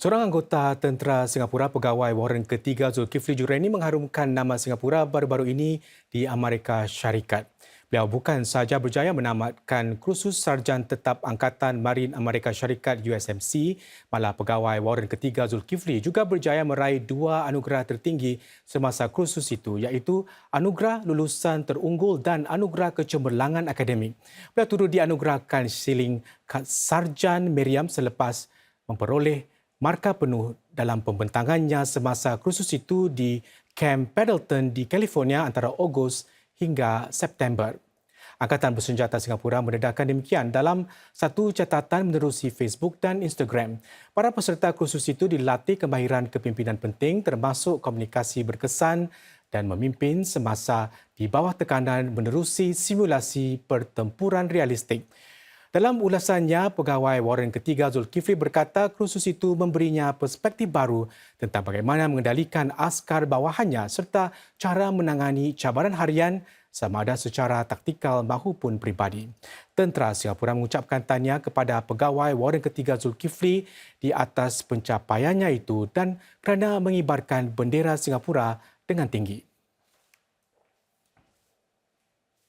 Seorang anggota tentera Singapura pegawai Warren ketiga Zulkifli Juraini mengharumkan nama Singapura baru-baru ini di Amerika Syarikat. Beliau bukan sahaja berjaya menamatkan kursus sarjan tetap Angkatan Marin Amerika Syarikat USMC, malah pegawai Warren ketiga Zulkifli juga berjaya meraih dua anugerah tertinggi semasa kursus itu iaitu Anugerah Lulusan Terunggul dan Anugerah Kecemerlangan Akademik. Beliau turut dianugerahkan siling sarjan Meriam selepas memperoleh markah penuh dalam pembentangannya semasa kursus itu di Camp Pendleton di California antara Ogos hingga September. Angkatan Bersenjata Singapura mendedahkan demikian dalam satu catatan menerusi Facebook dan Instagram. Para peserta kursus itu dilatih kemahiran kepimpinan penting termasuk komunikasi berkesan dan memimpin semasa di bawah tekanan menerusi simulasi pertempuran realistik. Dalam ulasannya, pegawai Warren ketiga Zulkifli berkata kursus itu memberinya perspektif baru tentang bagaimana mengendalikan askar bawahannya serta cara menangani cabaran harian sama ada secara taktikal maupun peribadi. Tentera Singapura mengucapkan tanya kepada pegawai Warren ketiga Zulkifli di atas pencapaiannya itu dan kerana mengibarkan bendera Singapura dengan tinggi.